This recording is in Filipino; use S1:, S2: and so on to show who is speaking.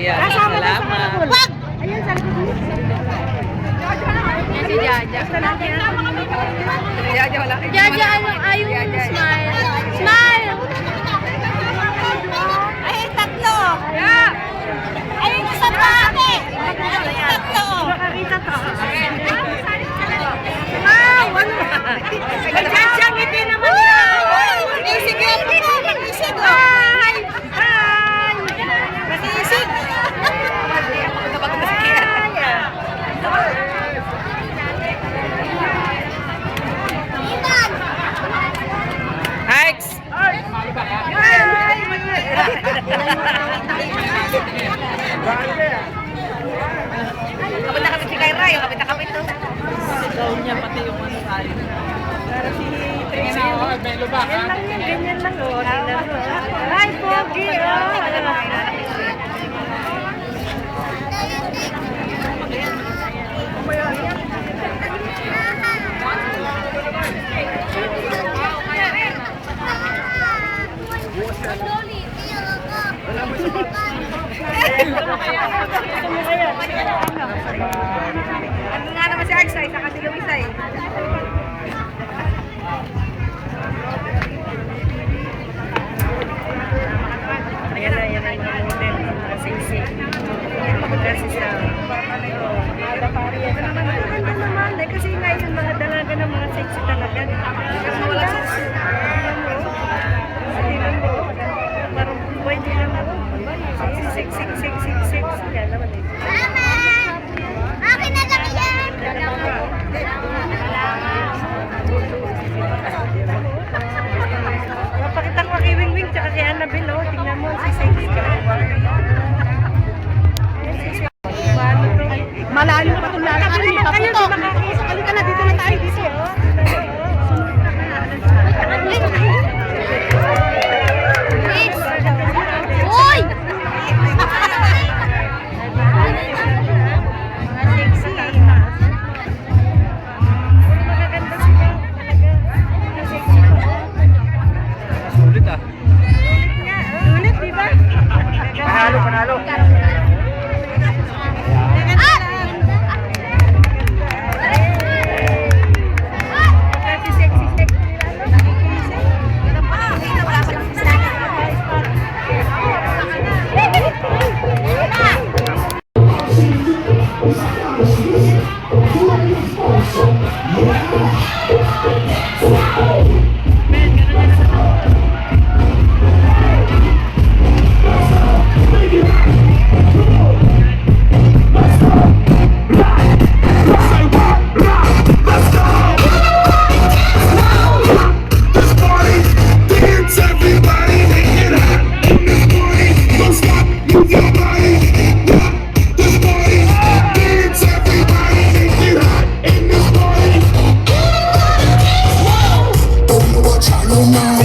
S1: Ayan,
S2: Kasama na sa kabul. Wag! Ayun, sa likod mo.
S3: Yan si Jaja.
S1: Jaja, wala.
S3: Jaja, ano, ayun, smile. Smile!
S2: Ay, tatlo. Ayun, isang bahay. Tatlo. Nakakita to. Wow! Ano? Kapit na kami si Kay Ray. Kapit na kami to.
S1: Sigaw niya pati yung ano tayo.
S2: Para si Tracy. Ganyan lang yan. Ganyan lang. Mo. Hi, Pogi. Oh. Alam mo. Ano nga naman si Aksay, Luisay. Ayan na, ayan na yung mga mga sisi. Kasi sa... Maganda naman, eh, kasi nga yung mga dalaga ng mga sexy talaga. Kasi wala sexy. malalim pa itong lalakad. Hindi pa putok.
S3: Halika na, dito
S2: na tayo. Dito. Oh. Sulit ah. Sulit nga. Oh. Sulit, di ba? Panalo, panalo.